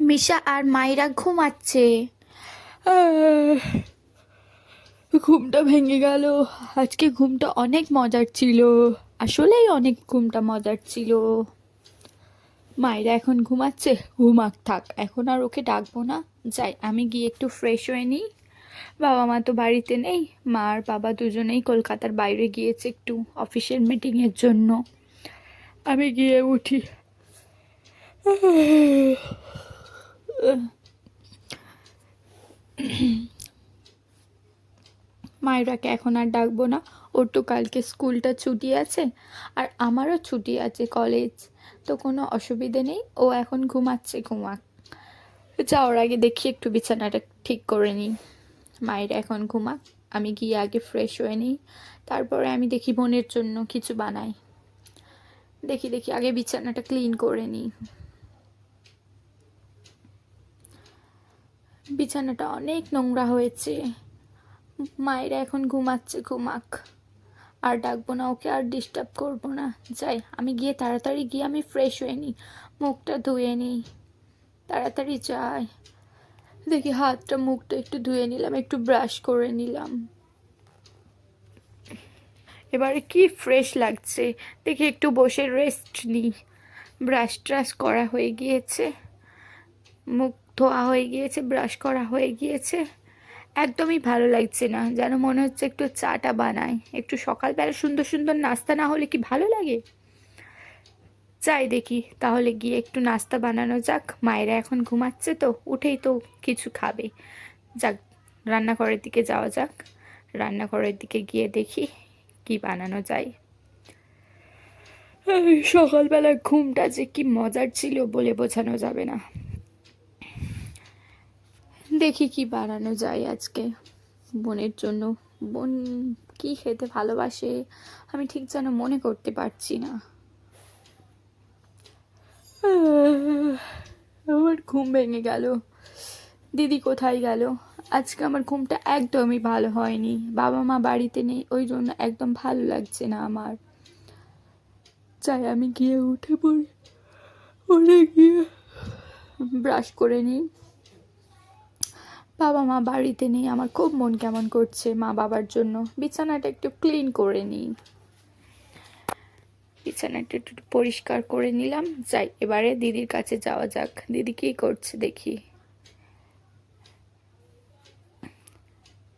মিশা আর মায়েরা ঘুমাচ্ছে। ঘুমটা ভেঙে গেল। আজকে ঘুমটা অনেক মজার ছিল। আসলেই অনেক ঘুমটা মজার ছিল। মায়েরা এখন ঘুমাচ্ছে। ঘুমাক, থাক। এখন আর ওকে ডাকবো না। যাই, আমি গিয়ে একটু ফ্রেশ হয়ে নিই। বাবা মা তো বাড়িতে নেই। মা আর বাবা দুজনেই কলকাতার বাইরে গিয়েছে একটু অফিসের মিটিংয়ের জন্য। আমি গিয়ে উঠি। মায়েরাকে এখন আর ডাকবো না। ওর তো কালকে স্কুলটা ছুটি আছে, আর আমারও ছুটি আছে কলেজ, তো কোনো অসুবিধে নেই। ও এখন ঘুমাচ্ছে, ঘুমাক। যাওয়ার আগে দেখি, একটু বিছানাটা ঠিক করে নিই। মায়ের এখন ঘুমাক, আমি গিয়ে আগে ফ্রেশ হয়ে নিই। তারপরে আমি দেখি বোনের জন্য কিছু বানাই। দেখি দেখি, আগে বিছানাটা ক্লিন করে নিই। বিছানাটা অনেক নোংরা হয়েছে। মায়েরা এখন ঘুমাচ্ছে, ঘুমাক। আর ডাকবো না ওকে, আর ডিস্টার্ব করব না। যাই, আমি গিয়ে তাড়াতাড়ি গিয়ে আমি ফ্রেশ হয়ে নিই, মুখটা ধুয়ে নিই। তাড়াতাড়ি যাই। দেখি হাতটা, মুখটা একটু ধুয়ে নিলাম, একটু ব্রাশ করে নিলাম। এবারে কি ফ্রেশ লাগছে? দেখি একটু বসে রেস্ট নিই। ব্রাশ ট্রাশ করা হয়ে গিয়েছে। মুখ ধোয়া হয়ে গিয়েছে ব্রাশ করা হয়ে গিয়েছে। একদমই ভালো লাগছে না, যেন মনে হচ্ছে একটু চাটা বানায় একটু সকালবেলা সুন্দর সুন্দর নাস্তা না হলে কি ভালো লাগে? যাই দেখি, তাহলে গিয়ে একটু নাস্তা বানানো যাক। মায়েরা এখন ঘুমাচ্ছে তো, উঠেই তো কিছু খাবে। যাক, রান্নাঘরের দিকে যাওয়া যাক। রান্নাঘরের দিকে গিয়ে দেখি কি বানানো যায়। সকালবেলা ঘুমটা যে কি মজার ছিল বলে বোঝানো যাবে না। দেখি কি বানানো যায় আজকে। বোনের জন্য। বোন কি খেতে ভালোবাসে, আমি ঠিক যেন মনে করতে পারছি না। আমার ঘুম ভেঙে গেল। দিদি কোথায় গেল? আজকে আমার ঘুমটা একদমই ভালো হয়নি। বাবা মা বাড়িতে নেই, ওই জন্য একদম ভালো লাগছে না আমার। চাই আমি গিয়ে উঠে পড়ি ওরে গিয়ে ব্রাশ করে নিই। বাবা মা বাড়িতে নেই। আমার খুব মন কেমন করছে মা বাবার জন্য। বিছানাটা একটু ক্লিন করে নিই। বিছানাটা একটু পরিষ্কার করে নিলাম। যাই, এবারে দিদির কাছে যাওয়া যাক। দিদি কি করছে দেখি।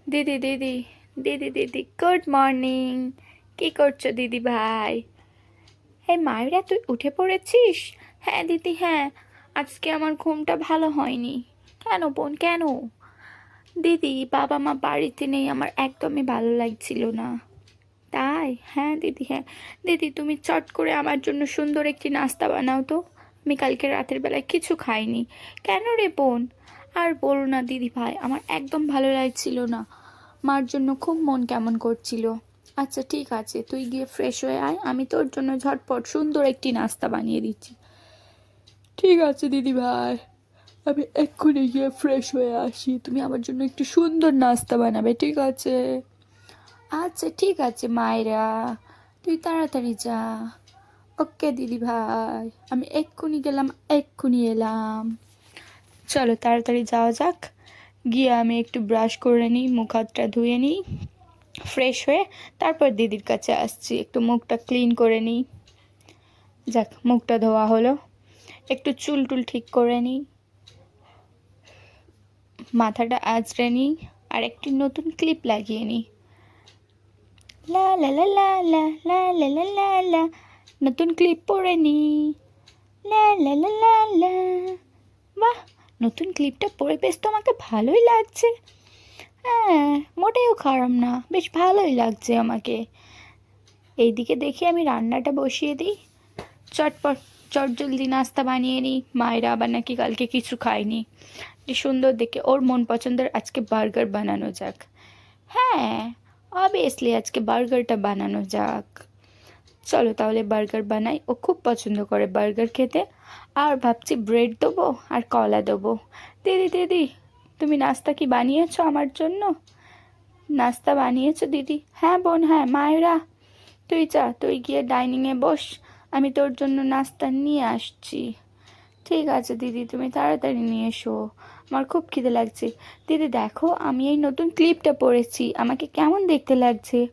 দিদি দিদি দিদি দিদি গুড মর্নিং কি করছ দিদি ভাই? হে মায়েরা, তুই উঠে পড়েছিস? হ্যাঁ দিদি হ্যাঁ। আজকে আমার ঘুমটা ভালো হয়নি। কেন বোন, কেন? দিদি বাবা মা বাড়িতে নেই, আমার একদমই ভালো লাগছিল না। তাই? হ্যাঁ দিদি হ্যাঁ। দিদি, তুমি চট করে আমার জন্য সুন্দর একটি নাস্তা বানাও তো। আমি কালকে রাতের বেলায় কিছু খাইনি। কেন রে বোন? আর বলো না দিদি ভাই, আমার একদম ভালো লাগছিল না। মার জন্য খুব মন কেমন করছিল। আচ্ছা ঠিক আছে, তুই গিয়ে ফ্রেশ হয়ে আয়, আমি তোর জন্য ঝটপট সুন্দর একটি নাস্তা বানিয়ে দিচ্ছি। ঠিক আছে দিদি ভাই। আমি এক্ষুনি গিয়ে ফ্রেশ হয়ে আসি। তুমি আমার জন্য একটু সুন্দর নাস্তা বানাবে, ঠিক আছে? আচ্ছা ঠিক আছে, মায়েরা। তুই তাড়াতাড়ি যা। ওকে, দিদি ভাই। আমি এক্ষুনি গেলাম, এক্ষুনি এলাম। চলো, তাড়াতাড়ি যাওয়া যাক। গিয়ে আমি একটু ব্রাশ করে নিই, মুখ হাতটা ধুয়ে নিই ফ্রেশ হয়ে তারপর দিদির কাছে আসছি। একটু মুখটা ক্লিন করে নিই। যাক, মুখটা ধোয়া হলো। একটু চুল টুল ঠিক করে নিই। মাথাটা আঁচড়ে নিই আর একটি নতুন ক্লিপ লাগিয়ে নিই লা লা লা লা লা লা লা লা লা লা নতুন ক্লিপ পরে নিই লা লা লা লা বাহ নতুন ক্লিপটা পরে বেশ তো আমাকে ভালোই লাগছে হ্যাঁ মোটেও খারাপ না বেশ ভালোই লাগছে আমাকে এইদিকে দেখি আমি রান্নাটা বসিয়ে দিই চটপট চট জলদি নাস্তা বানিয়ে নিই মায়েরা আবার নাকি কালকে কিছু খায়নি। যে সুন্দর দেখে ওর মন পছন্দের আজকে বার্গার বানানো যাক। হ্যাঁ অবভিয়াসলি আজকে বার্গারটা বানানো যাক। চলো তাহলে বার্গার বানাই। ও খুব পছন্দ করে বার্গার খেতে। আর ভাবছি ব্রেড দেবো আর কলা দেবো। দিদি দিদি, তুমি নাস্তা কি বানিয়েছো আমার জন্য? নাস্তা বানিয়েছো দিদি? হ্যাঁ বোন হ্যাঁ মায়েরা। তুই যা, তুই গিয়ে ডাইনিংয়ে বস। আমি তোর জন্য নাস্তা নিয়ে আসছি। ঠিক আছে, দিদি, তুমি তাড়াতাড়ি নিয়ে এসো। আমার খুব খিদে লাগছে। দিদি, দেখো, আমি এই নতুন ক্লিপটা পরেছি আমাকে কেমন দেখতে লাগছে?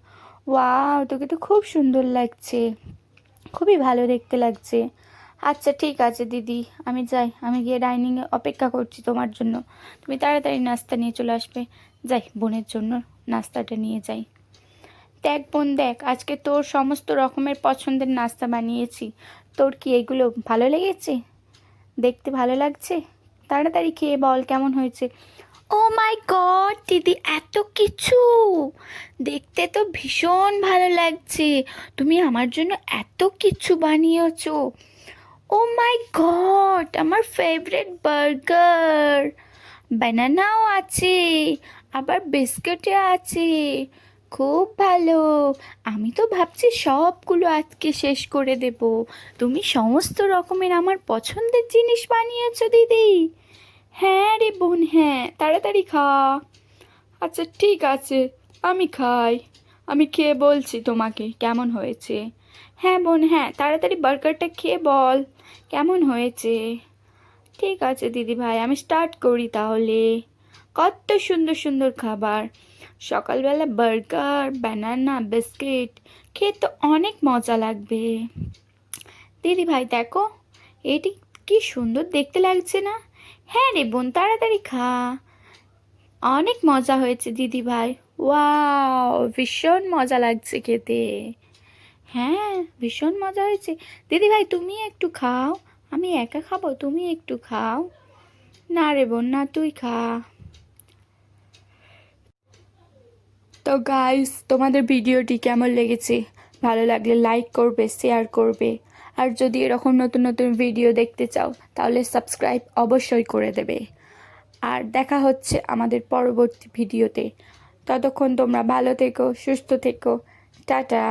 ওয়াও, তোকে তো খুব সুন্দর লাগছে। খুবই ভালো দেখতে লাগছে। আচ্ছা ঠিক আছে, দিদি, আমি যাই। আমি গিয়ে ডাইনিংয়ে অপেক্ষা করছি তোমার জন্য। তুমি তাড়াতাড়ি নাস্তা নিয়ে চলে আসবে। যাই, বোনের জন্য নাস্তাটা নিয়ে যাই। দেখ বোন দেখ, আজকে তোর সমস্ত রকমের পছন্দের নাস্তা বানিয়েছি। তোর কি এগুলো ভালো লেগেছে? দেখতে ভালো লাগছে? তাড়াতাড়ি খেয়ে বল, কেমন হয়েছে? ও মাই গড, দিদি এত কিছু! দেখতে তো ভীষণ ভালো লাগছে। তুমি আমার জন্য এত কিছু বানিয়েছো। ও মাই গড, আমার ফেভারিট বার্গার বানানাও আছে, আবার বিস্কুটও আছে। খুব ভালো। আমি তো ভাবছি সবগুলো আজকে শেষ করে দেব। তুমি সমস্ত রকমের আমার পছন্দের জিনিস বানিয়েছ, দিদি। হ্যাঁ রে বোন হ্যাঁ তাড়াতাড়ি খা। আচ্ছা ঠিক আছে, আমি খাই। আমি খেয়ে বলছি তোমাকে, কেমন হয়েছে? হ্যাঁ বোন হ্যাঁ তাড়াতাড়ি বার্গারটা খেয়ে বল, কেমন হয়েছে? ঠিক আছে দিদি ভাই, আমি স্টার্ট করি তাহলে। কত সুন্দর সুন্দর খাবার। সকালবেলা বার্গার, বানানা, বিস্কিট, খেয়ে তো অনেক মজা লাগবে। দিদি ভাই, দেখো, এটি কি সুন্দর দেখতে লাগছে না? হ্যাঁ রে বোন, তাড়াতাড়ি খা। অনেক মজা হয়েছে দিদি ভাই। ওয়াও, ভীষণ মজা লাগছে খেতে। হ্যাঁ ভীষণ মজা হয়েছে। দিদি ভাই, তুমি একটু খাও। আমি একা খাব, তুমি একটু খাও। না রে বোন, না, তুই খা। তো গাইস তোমাদের ভিডিওটি কেমন লেগেছে? ভালো লাগলে লাইক করবে শেয়ার করবে। আর যদি এরকম নতুন নতুন ভিডিও দেখতে চাও, তাহলে সাবস্ক্রাইব অবশ্যই করে দেবে। আর দেখা হচ্ছে আমাদের পরবর্তী ভিডিওতে ততক্ষণ তোমরা ভালো থেকো, সুস্থ থেকো। টাটা!